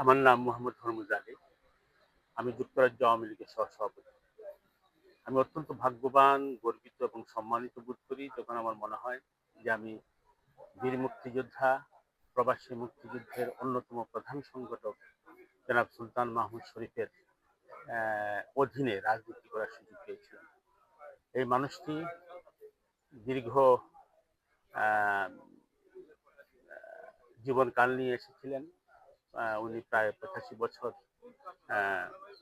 আমার নাম মোহাম্মদ হরমুজ আলী। আমি যুক্তরাজ্য আওয়ামী লীগের সহসভাপতি। আমি অত্যন্ত ভাগ্যবান, গর্বিত এবং সম্মানিত বোধ করি যখন আমার মনে হয় যে আমি বীর মুক্তিযোদ্ধা, প্রবাসী মুক্তিযুদ্ধের অন্যতম প্রধান সংগঠক জনাব সুলতান মাহমুদ শরীফের অধীনে রাজনীতি করার সুযোগ পেয়েছিলাম। এই মানুষটি দীর্ঘ জীবনকাল নিয়ে এসেছিলেন। উনি প্রায় পঁচাশি বছর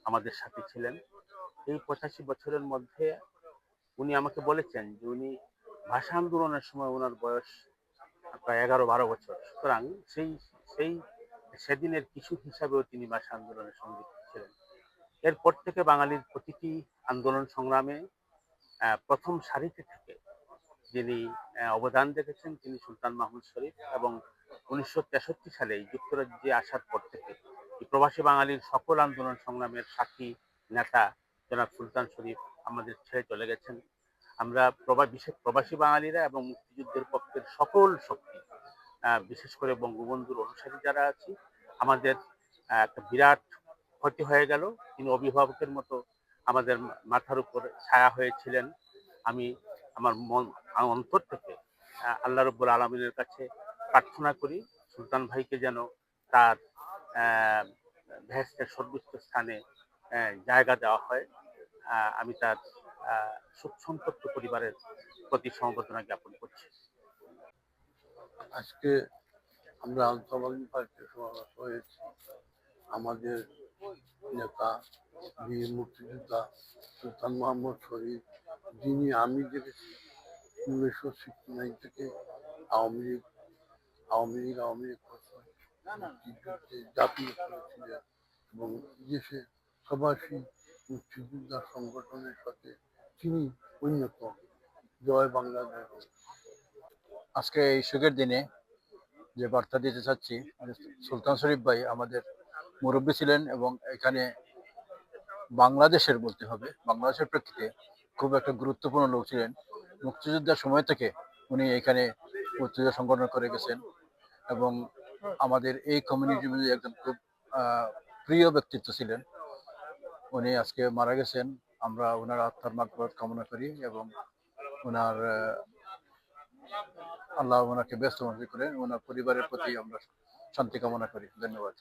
আমাদের সাথে ছিলেন। এই পঁচাশি বছরের মধ্যে উনি আমাকে বলেছেন যে উনি ভাষা আন্দোলনের সময় ওনার বয়স প্রায় এগারো বারো বছর। সুতরাং সেই সেই সেদিনের কিছু হিসাবেও তিনি ভাষা আন্দোলনের সঙ্গে ছিলেন। এরপর থেকে বাঙালির প্রতিটি আন্দোলন সংগ্রামে প্রথম সারিতে থেকে যিনি অবদান রেখেছেন তিনি সুলতান মাহমুদ শরীফ এবং উনিশশো তেষট্টি সালে যুক্তরাজ্যে আসার পর থেকে প্রবাসী বাঙালির সকল আন্দোলন সংগ্রামের সাক্ষী নেতা জনাব সুলতান শরীফ আমাদের ছেড়ে চলে গেছেন। আমরা প্রবা বিশেষ প্রবাসী বাঙালিরা এবং মুক্তিযুদ্ধের পক্ষের সকল শক্তি বিশেষ করে বঙ্গবন্ধুর অনুসারী যারা আছি, আমাদের একটা বিরাট ক্ষতি হয়ে গেল। তিনি অভিভাবকের মতো আমাদের মাথার উপর ছায়া হয়েছিলেন। আমি আমার মন অন্তর থেকে আল্লাহ রব্বুল আলমিনের কাছে প্রার্থনা করি সুলতান ভাইকে যেন তার ভেস্টের সর্বোচ্চ স্থানে জায়গা দেওয়া হয়। আমি তার সুখ সন্তপ্ত পরিবারের প্রতি সমবেদনা জ্ঞাপন করছি। আজকে আমরা আন্তর্জাতিক পার্টির সমাবেশ হয়েছি। আমাদের নেতা বীর মুক্তিযোদ্ধা সুলতান মোহাম্মদ শরীফ, যিনি আমি দেখেছি উনিশশো সিক্সটি নাইন থেকে আওয়ামী লীগ আওয়ামী লীগ আওয়ামী লীগ জাতীয় করেছিলেন এবং দেশে প্রবাসী মুক্তিযোদ্ধা সংগঠনের সাথে তিনি অন্যতম জয় বাংলাদেশ আজকে এই সুখের দিনে যে বার্তা দিতে চাচ্ছি সুলতান শরীফ ভাই আমাদের মুরব্বী ছিলেন এবং এখানে বাংলাদেশের বলতে হবে বাংলাদেশের প্রেক্ষিতে খুব একটা গুরুত্বপূর্ণ লোক ছিলেন। মুক্তিযুদ্ধের সময় থেকে উনি এখানে মুক্তিযুদ্ধ সংগঠন করে গেছেন। এবং আমাদের এই কমিউনিটির মধ্যে একজন খুব প্রিয় ব্যক্তিত্ব ছিলেন। উনি আজকে মারা গেছেন। আমরা ওনার আত্মার মাগফিরাত কামনা করি এবং ওনার আল্লাহ ওনাকে ব্যস্ত মনে করেন। ওনার পরিবারের প্রতি আমরা শান্তি কামনা করি। ধন্যবাদ।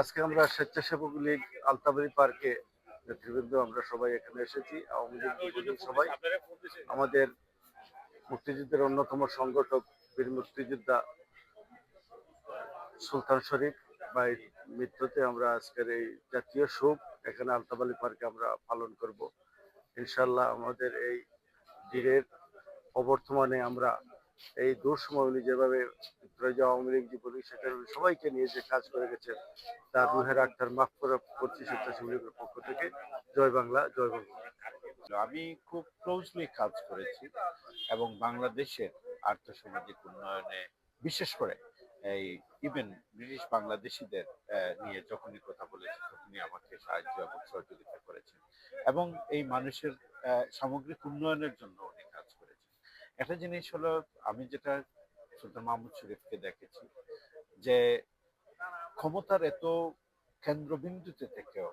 আজকে আমরা স্বেচ্ছাসেবক লীগ আলতাবাড়ি পার্কে নেতৃবৃন্দ আমরা সবাই এখানে এসেছি। আওয়ামী লীগ সবাই। আমাদের মুক্তিযুদ্ধের অন্যতম সংগঠক বীর মুক্তিযোদ্ধা সুলতান শরীফ ভাই মৃত্যুতে আমরা আজকের এই জাতীয় শোক এখানে আলতাবালি পার্কে আমরা পালন করব। ইনশাল্লাহ আমাদের এই বীরের অবর্তমানে আমরা এই দুঃসময় উনি যেভাবে আওয়ামী লীগ যুবলীগ সেখানে সবাইকে নিয়ে যে কাজ করে গেছেন তার রুহের আত্মার মাফ করে করছি স্বেচ্ছাসেবী লীগের পক্ষ থেকে জয় বাংলা জয় বাংলা আমি খুব ক্লোজলি কাজ করেছি এবং বাংলাদেশের আর্থসামাজিক উন্নয়নে, বিশেষ করে এই ইভেন ব্রিটিশ বাংলাদেশিদের নিয়ে যখনই কথা বলেছি, তখনই আমাকে সাহায্য এবং সহযোগিতা করেছেন। এবং এই মানুষের সামগ্রিক উন্নয়নের জন্য উনি কাজ করেছেন। একটা জিনিস হলো, আমি যেটা সুলতান মাহমুদ শরীফকে দেখেছি যে ক্ষমতার এত কেন্দ্রবিন্দুতে থেকেও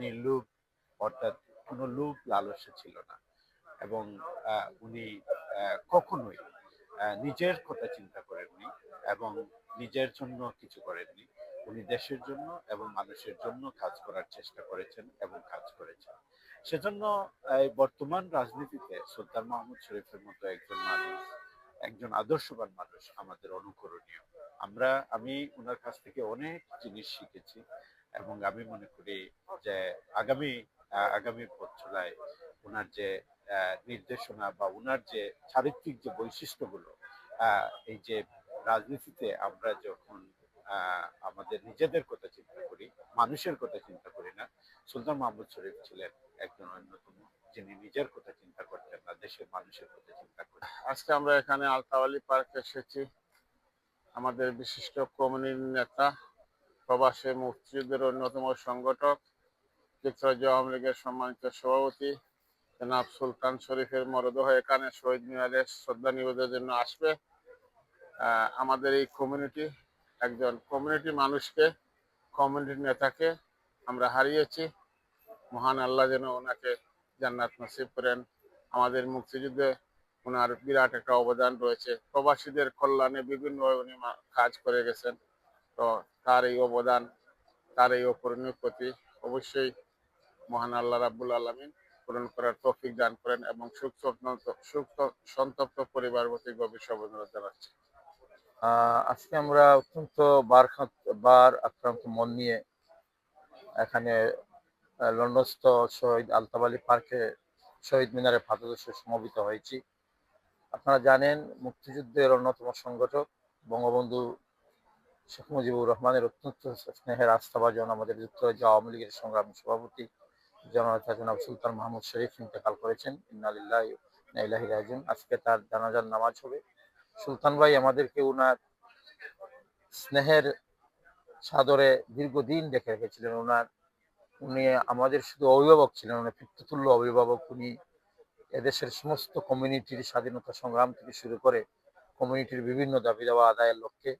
নির্লোভ অর্থাৎ কোনো লোভ লালসা ছিল না। এবং উনি কখনোই নিজের কথা চিন্তা করেননি এবং নিজের জন্য কিছু করেননি। উনি দেশের জন্য এবং মানুষের জন্য কাজ করার চেষ্টা করেছেন এবং কাজ করেছেন। সেজন্য এই বর্তমান রাজনীতিতে সুলতান মাহমুদ শরীফের মতো একজন মানুষ, একজন আদর্শবান মানুষ আমাদের অনুকরণীয়। আমরা, আমি ওনার কাছ থেকে অনেক জিনিস শিখেছি এবং আমি মনে করি যে আগামী আগামী চলায় ওনার যে নির্দেশনা বা ওনার যে চারিত্রিক যে বৈশিষ্ট্যগুলো এই যে রাজনীতিতে আমরা যখন আমাদের নিজেদের কথা চিন্তা করি, মানুষের কথা চিন্তা করি না, সুলতান মাহমুদ শরীফ ছিলেন একজন অন্যতম, যিনি নিজের কথা চিন্তা করতেন না, দেশের মানুষের কথা চিন্তা করতেন। আজকে আমরা এখানে আলতাওয়ালি পার্কে এসেছি। আমাদের বিশিষ্ট কমিউনিটি নেতা, প্রবাসী মুক্তিযুদ্ধের অন্যতম সংগঠক যুক্তরাজ্য আওয়ামী লীগের সম্মানিত সভাপতি জনাব সুলতান শরীফের মরদেহ এখানে শহীদ মিনারে শ্রদ্ধা নিবেদনের জন্য আসবে। আমাদের এই কমিউনিটি একজন কমিউনিটি মানুষকে কমিউনিটির নেতাকে আমরা হারিয়েছি। মহান আল্লাহ যেন ওনাকে জান্নাত নসিব করেন। আমাদের মুক্তিযুদ্ধে ওনার বিরাট একটা অবদান রয়েছে। প্রবাসীদের কল্যাণে বিভিন্ন উনি কাজ করে গেছেন। তো তার এই অবদান, তার এই অপূরণীয় প্রতি অবশ্যই মহান আল্লাহ রাব্বুল আলমিন পূরণ করার তৌফিক দান করেন এবং সুখ সুখ সন্তপ্ত পরিবার প্রতি গভীর সমবেদনা জানাচ্ছি। আজকে আমরা অত্যন্ত বার বার আক্রান্ত মন নিয়ে এখানে লন্ডনস্থ শহীদ আলতাবালি পার্কে শহীদ মিনারে পাদদেশে সমবেত হয়েছি। আপনারা জানেন, মুক্তিযুদ্ধের অন্যতম সংগঠক বঙ্গবন্ধু শেখ মুজিবুর রহমানের অত্যন্ত স্নেহের আস্থাভাজন আমাদের যুক্তরাজ্য আওয়ামী লীগের সংগ্রামী সভাপতি সুলতান মাহমুদ করেছেন। আজকে তার জানাজার নামাজ হবে। সুলতান আমাদেরকে স্নেহের সাদরে দীর্ঘদিন দেখে রেখেছিলেন। ওনার উনি আমাদের শুধু অভিভাবক ছিলেন, উনি পিতৃতুল্য অভিভাবক। উনি এদেশের সমস্ত কমিউনিটির স্বাধীনতা সংগ্রাম থেকে শুরু করে কমিউনিটির বিভিন্ন দাবি দাওয়া আদায়ের লক্ষ্যে,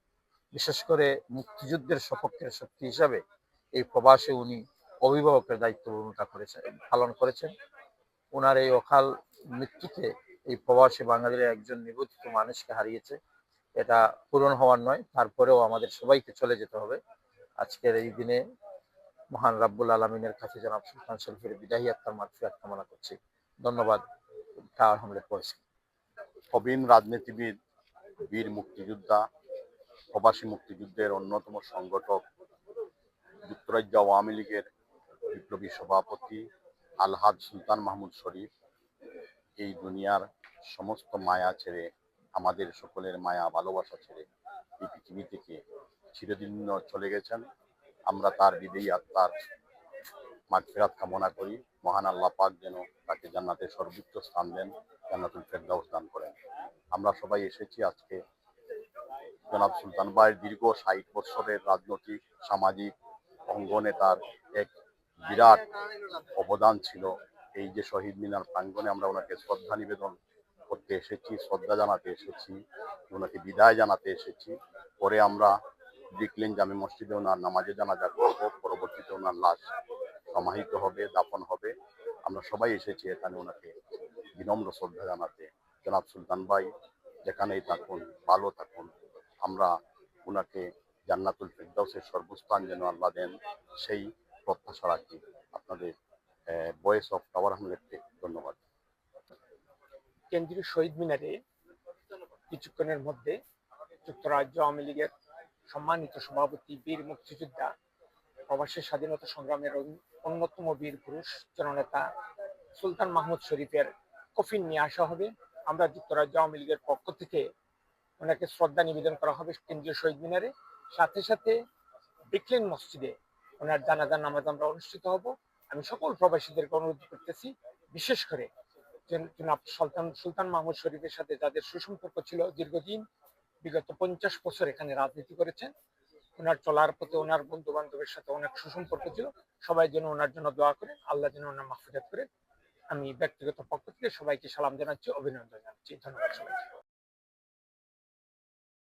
বিশেষ করে মুক্তিযুদ্ধের সপক্ষের শক্তি হিসাবে এই প্রবাসে উনি অভিভাবকের দায়িত্ব ভূমিকা করেছেন পালন করেছেন। ওনার এই অকাল মৃত্যুতে এই প্রবাসী বাঙালিরা একজন নিবেদিত মানুষকে হারিয়েছে। এটা পূরণ হওয়ার নয়, তারপরেও আমাদের সবাইকে চলে যেতে হবে। আজকের এই দিনে মহান রাব্বুল আলমিনের কাছে জনাব সুলতান শরীফের বিদায়ী আত্মার মাতৃয়াত কামনা করছি। ধন্যবাদ। টাওয়ার হামলেট পয়সা প্রবীণ রাজনীতিবিদ, বীর মুক্তিযোদ্ধা, প্রবাসী মুক্তিযুদ্ধের অন্যতম সংগঠক, যুক্তরাজ্য আওয়ামী লীগের বিপ্লবী সভাপতি আলহাজ সুলতান মাহমুদ শরীফ। এই দুনিয়ার সমস্ত মায়া ছেড়ে, আমাদের সকলের মায়া, ভালোবাসা ছেড়ে এই পৃথিবী থেকে চিরদিন চলে গেছেন। আমরা তার বিদেয়ী আত্মার মাগফিরাত কামনা করি। মহান আল্লাহ পাক যেন তাকে জান্নাতের সর্বোচ্চ স্থান দেন, জান্নাতুল ফেরদাউস দান করেন। আমরা সবাই এসেছি আজকে জনাব সুলতান ভাইয়ের দীর্ঘ ষাট বৎসরের রাজনৈতিক, সামাজিক অঙ্গনে তার এক বিরাট অবদান ছিল। এই যে শহীদ মিনার প্রাঙ্গণে আমরা ওনাকে শ্রদ্ধা নিবেদন করতে এসেছি, শ্রদ্ধা জানাতে এসেছি, ওনাকে বিদায় জানাতে এসেছি। পরে আমরা ব্রিকলেন জামে মসজিদে ওনার নামাজে জানাজা করব, পরবর্তীতে ওনার লাশ সমাহিত হবে, দাফন হবে। আমরা সবাই এসেছি এখানে ওনাকে বিনম্র শ্রদ্ধা জানাতে। জনাব সুলতান ভাই, যেখানেই থাকুন, ভালো থাকুন। আমরা ওনাকে জান্নাতুল ফেরদাউসের সর্বস্থান যেন আল্লাহ দেন, সেই প্রত্যাশা রাখি। আপনাদের ভয়েস অফ টাওয়ার হামলেটকে ধন্যবাদ। কেন্দ্রীয় শহীদ মিনারে কিছুক্ষণের মধ্যে যুক্তরাজ্য আওয়ামী লীগের সম্মানিত সভাপতি, বীর মুক্তিযোদ্ধা, প্রবাসী স্বাধীনতা সংগ্রামের অন্যতম বীর পুরুষ, জননেতা সুলতান মাহমুদ শরীফের কফিন নিয়ে আসা হবে। আমরা যুক্তরাজ্য আওয়ামী লীগের পক্ষ থেকে ওনাকে শ্রদ্ধা নিবেদন করা হবে কেন্দ্রীয় শহীদ মিনারে। সাথে সাথে বিকলেন মসজিদে ওনার জানাজার নামাজ আমরা অনুষ্ঠিত হব। আমি সকল প্রবাসীদেরকে অনুরোধ করতেছি, বিশেষ করে জন- জনাব সুলতান সুলতান মাহমুদ শরীফের সাথে যাদের সুসম্পর্ক ছিল দীর্ঘদিন, বিগত পঞ্চাশ বছর এখানে রাজনীতি করেছেন, ওনার চলার পথে ওনার বন্ধু বান্ধবের সাথে অনেক সুসম্পর্ক ছিল, সবাই যেন ওনার জন্য দোয়া করে আল্লাহ যেন ওনার মাহফুজাত করে আমি ব্যক্তিগত পক্ষ থেকে সবাইকে সালাম জানাচ্ছি, অভিনন্দন জানাচ্ছি। ধন্যবাদ সবাইকে।